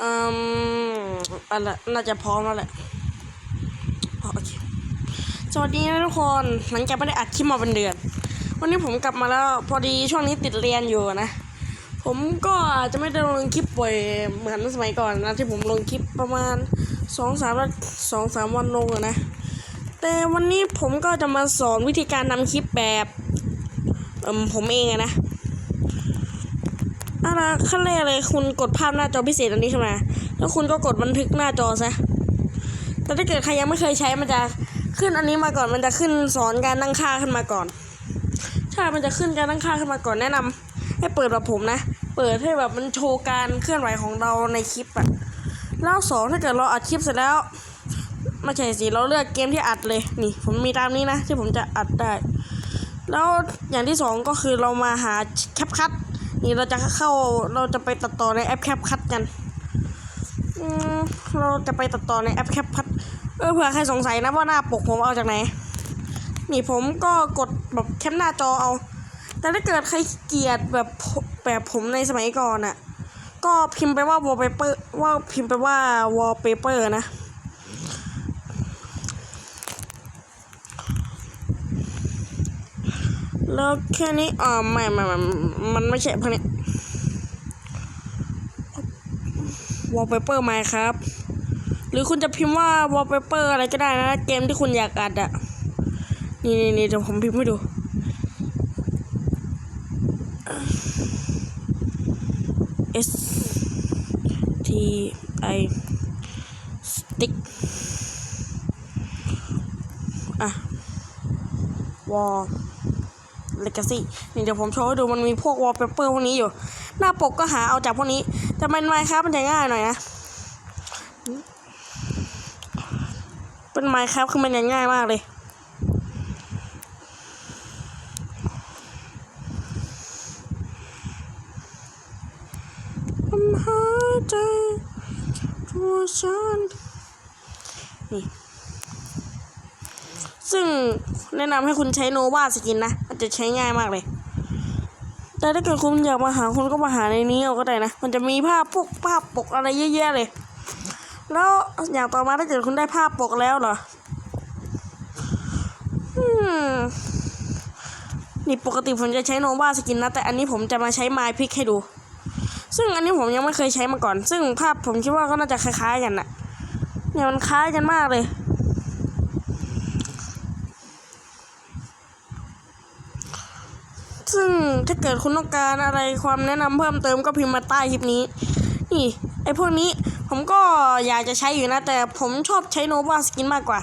อืมอะไรน่าจะพร้อมแล้วแหละโอเคสวัสดีนะทุกคนหลังจากไม่ได้อัดคลิปมาเป็นเดือน วันนี้ผมกลับมาแล้วพอดีช่วงนี้ติดเรียนอยู่นะ ผมก็จะไม่ได้ลงคลิปบ่อยเหมือนสมัยก่อนนะที่ผมลงคลิปประมาณสองสามสองสามวันลงนะ แต่วันนี้ผมก็จะมาสอนวิธีการทำคลิปแบบเอมผมเองอะ นะเอาละขั้นแรกเลยคุณกดภาพหน้าจอพิเศษอันนี้ขึ้นมา แล้วคุณก็กดบันทึกหน้าจอซะ แต่ถ้าเกิดใครยังไม่เคยใช้มันจะขึ้นอันนี้มาก่อน มันจะขึ้นสอนการตั้งค่าขึ้นมาก่อนใช่มันจะขึ้นการตั้งค่าขึ้นมาก่อนแนะนำให้เปิดแบบผมนะ เปิดให้แบบมันโชว์การเคลื่อนไหวของเราในคลิปอะแล้วสองถ้าเกิดเราอัดคลิปเสร็จแล้วไม่ใช่สิเราเลือกเกมที่อัดเลยนี่ ผมมีตามนี้นะ ที่ผมจะอัดได้ แล้วอย่างที่สองก็คือเรามาหาแคปคัท นี่เราจะเข้าเราจะไปตัดต่อในแอปแคปคัทกันเราจะไปตัดต่อในแอปแคปคัทเออเผื่อใครสงสัยนะว่าหน้าปกผมเอาจากไหน นี่ผมก็กดแบบแคปหน้าจอเอา แต่ถ้าเกิดใครเกลียดแบบแบบผมในสมัยก่อนอะ่ะ ก็พิมพ์ไปว่า wallpaper ว่าพิมพ์ไปว่า wallpaper นะ แล้วแค่นี้อ๋อไม่ไม่ไม่มันไม่ใช่พวกนี้ wallpaper ไหมครับ หรือคุณจะพิมพ์ว่า wallpaper อะไรก็ได้นะ เกมที่คุณอยากอัดอะนี่นี่นี่เดี๋ยวผมพิมพ์ให้ดู S T I stick อะ wall legacy นี่เดี๋ยวผมโชว์ให้ดูมันมีพวก wallpaper พวกนี้อยู่ หน้าปกก็หาเอาจากพวกนี้ แต่มันไมครับมันจะง่ายหน่อยนะเป็นไมครับคือมันจะง่ายมากเลย ผมหาใจตัวฉันนี่ ซึ่งแนะนำให้คุณใช้โนวาสกินนะ จะใช้ง่ายมากเลย แต่ถ้าเกิดคุณอยากมาหาคุณก็มาหาในนี้เอาก็ได้นะ มันจะมีภาพพวกภาพปกอะไรเยอะแยะเลย แล้วอย่างต่อมาถ้าเกิดคุณได้ภาพปกแล้วเหรอนี่ปกติผมจะใช้โนวาสกินนะแต่อันนี้ผมจะมาใช้ไมพิกให้ดู ซึ่งอันนี้ผมยังไม่เคยใช้มาก่อน ซึ่งภาพผมคิดว่าก็น่าจะคล้ายๆกันน่ะเนี่ยมันคล้ายกันมากเลย ซึ่งถ้าเกิดคุณต้องการอะไรความแนะนำเพิ่มเติมก็พิมพ์มาใต้คลิปนี้ นี่ไอพวกนี้ผมก็อยากจะใช้อยู่นะ แต่ผมชอบใช้โนวาสกินมากกว่า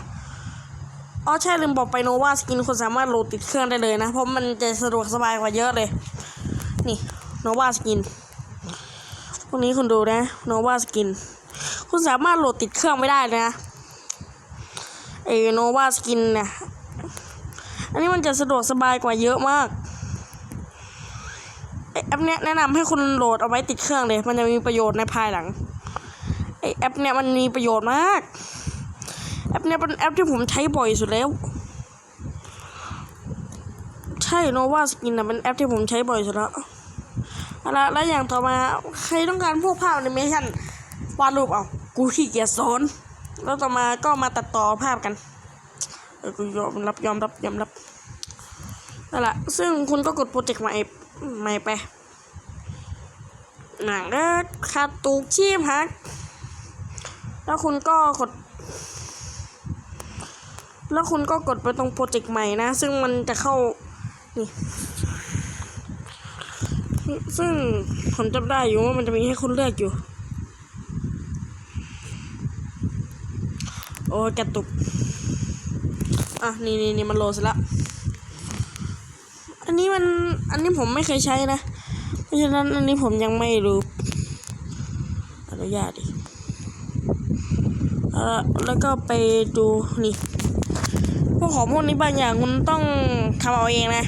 อ๋อใช่ลืมบอกไปโนวาสกินคุณสามารถโหลดติดเครื่องได้เลยนะ เพราะมันจะสะดวกสบายกว่าเยอะเลย นี่โนวาสกินพวกนี้คุณดูนะโนวาสกินคุณสามารถโหลดติดเครื่องไม่ได้เลยนะไอโนวาสกินเนี่ยอันนี้มันจะสะดวกสบายกว่าเยอะมาก แอปเนี้ยแนะนำให้คุณโหลดเอาไว้ติดเครื่องเลย มันจะมีประโยชน์ในภายหลังไอแอปเนี้ยมันมีประโยชน์มาก แอปเนี้ยเป็นแอปที่ผมใช้บ่อยสุดแล้ว ใช่โนวาสกินนะเป็นแอปที่ผมใช้บ่อยสุดแล้วอาละแล้วอย่างต่อมาใครต้องการพวกภาพแอนิเมชันวาดรูปเอากูขี้เกียจสอนแล้วต่อมาก็มาตัดต่อภาพกันเออกูยอมรับยอมรับยอมรับนั่นแหละซึ่งคุณก็กดโปรเจกต์ใหม่ ใหม่ไปหนังก็ขาดตูกชีพฮัก แล้วคุณก็กด แล้วคุณก็กดไปตรงโปรเจกต์ใหม่นะ ซึ่งมันจะเข้า นี่ ซึ่งผมจำได้อยู่ว่ามันจะมีให้คุณเลือกอยู่ โอ้กระตุก อะ นี่นี่นี่มันโหลดเสร็จแล้ว นนี้มันอันนี้ผมไม่เคยใช้นะ เพราะฉะนั้นอันนี้ผมยังไม่รู้ อนุญาตดิแล้วก็ไปดูนี่พวกของพวกนี้บางอย่างคุณต้องทำเอาเองนะ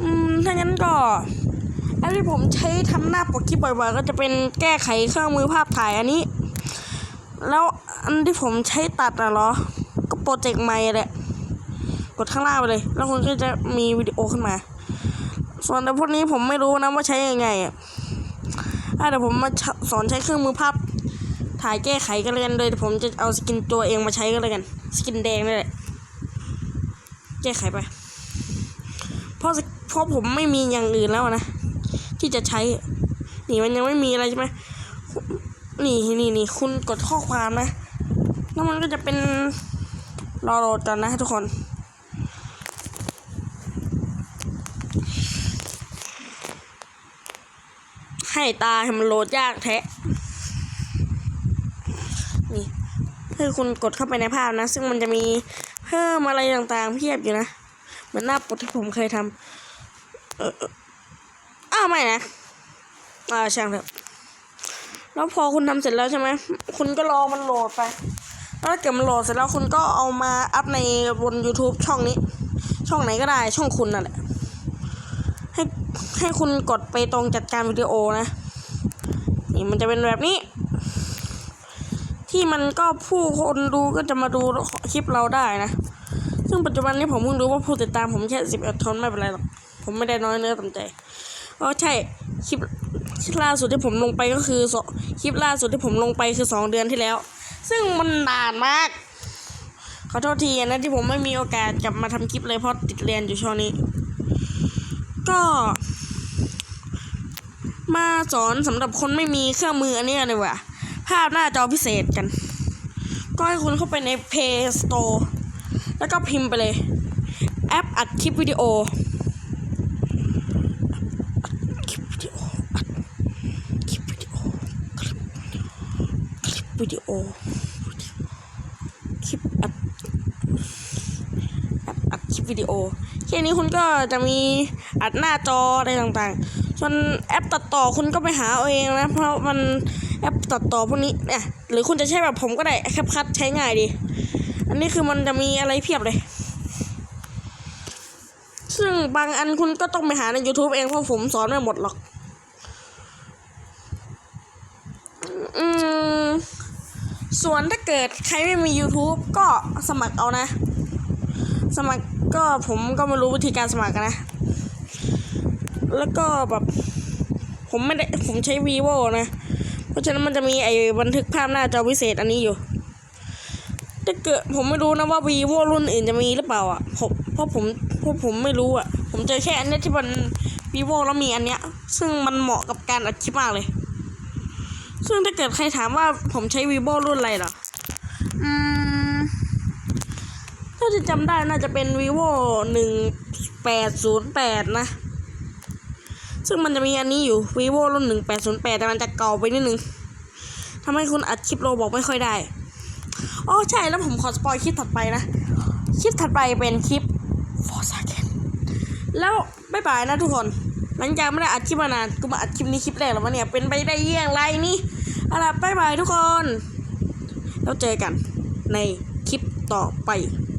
อืมถ้างั้นก็อันที่ผมใช้ทำหน้าปกคลิปบ่อยๆ ก็จะเป็นแก้ไขเครื่องมือภาพถ่ายอันนี้ แล้วอันที่ผมใช้ตัดอะเหรอ ก็โปรเจกต์ใหม่แหละ กดข้างล่างไปเลย แล้วคุณก็จะมีวิดีโอขึ้นมา ส่วนแต่พวกนี้ผมไม่รู้นะว่าใช้ยังไงอะเดี๋ยวผมมาสอนใช้เครื่องมือภาพถ่ายแก้ไขกันเลยกันเลยเดี๋ยผมจะเอาสกินตัวเองมาใช้กันเลยกัน สกินแดงนี่แหละแก้ไขไป เพราะเพราะผมไม่มีอย่างอื่นแล้วนะ ที่จะใช้ นี่มันยังไม่มีอะไรใช่ไหมนี่นี่นี่คุณกดข้อความนะ แล้วมันก็จะเป็นรอโหลดกันนะทุกคน ให้ตาให้มันโหลดยากแท้ นี่คือคุณกดเข้าไปในภาพนะ ซึ่งมันจะมีเพิ่มอะไรต่างๆเพียบอยู่นะ เหมือนหน้าปกที่ผมเคยทำเออเอ้าวไม่นะอ่าช่างเถอะแล้วพอคุณทำเสร็จแล้วใช่ไหม คุณก็รอมันโหลดไปแล้วเกิดมันโหลดเสร็จแล้วคุณก็เอามาอัพในบน YouTube ช่องนี้ ช่องไหนก็ได้ช่องคุณนั่นแหละ ให้ให้คุณกดไปตรงจัดการวิดีโอนะ นี่มันจะเป็นแบบนี้ ที่มันก็ผู้คนดูก็จะมาดูคลิปเราได้นะ ซึ่งปัจจุบันนี้ผมเพิ่งรู้ว่าผู้ติดตามผมแค่สิบเอ็ดทนไม่เป็นไรหรอก ผมไม่ได้น้อยเนื้อต่ำใจอ๋อใช่คลิปคลิปล่าสุดที่ผมลงไปก็คือสคลิปล่าสุดที่ผมลงไปคือสองเดือนที่แล้ว ซึ่งมันนานมาก ขอโทษทีนะที่ผมไม่มีโอกาสกลับมาทำคลิปเลยเพราะติดเรียนอยู่ช่วงนี้ ก็มาสอนสำหรับคนไม่มีเครื่องมืออันนี้เลยว่ะ ภาพหน้าจอพิเศษกัน ก็ให้คุณเข้าไปใน Play Store แล้วก็พิมพ์ไปเลย แอปอัดคลิปวิดีโอคลิปวิดีโออัดคลิปวิดีโอคลิปคลิปวิดีโอคลิปอัดแอปอัดคลิปวิดีโอ แค่นี้คุณก็จะมีอัดหน้าจออะไรต่างๆ ส่วนแอปตัดต่อคุณก็ไปหาเอาเองนะ เพราะมันแอปตัดต่อพวกนี้เนี่ยหรือคุณจะใช้แบบผมก็ได้แคปคัดใช้ง่ายดี อันนี้คือมันจะมีอะไรเพียบเลย ซึ่งบางอันคุณก็ต้องไปหาใน YouTube เองเพราะผมสอนไม่หมดหรอก อืมส่วนถ้าเกิดใครไม่มี YouTube ก็สมัครเอานะ สมัครก็ผมก็ไม่รู้วิธีการสมัครนะ แล้วก็แบบผมไม่ได้ผมใช้ vivo นะ เพราะฉะนั้นมันจะมีไอ้บันทึกภาพหน้าจอพิเศษอันนี้อยู่ถ้าเกิดผมไม่รู้นะว่า vivo รุ่นอื่นจะมีหรือเปล่าอะผมเพราะผมเพราะผมไม่รู้อะ ผมเจอแค่อันนี้ที่มัน vivo แล้วมีอันเนี้ย ซึ่งมันเหมาะกับการอัดคลิปมากเลย ซึ่งถ้าเกิดใครถามว่าผมใช้ vivo รุ่นอะไรหรอม ถ้าจะจำได้น่าจะเป็น vivo หนึ่งแปดศูนย์แปดนะ ซึ่งมันจะมีอันนี้อยู่ vivo รุ่นหนึ่งแปดศูนย์แปดแต่มันจะเก่าไปนิดนึงทำให้คุณอัดคลิปโรบอกไม่ค่อยได้อ๋อใช่แล้วผมขอสปอยคลิปถัดไปนะ คลิปถัดไปเป็นคลิป for second แล้วบ๊ายบายนะทุกคน หลังจากไม่ได้อัดคลิปมานานกูมาอัดคลิปนี้คลิปแรกแล้ววะเนี่ย เป็นไปได้ยี่ยงไรนี่เอาล่ะบ๊ายบายทุกคน แล้วเจอกันในคลิปต่อไป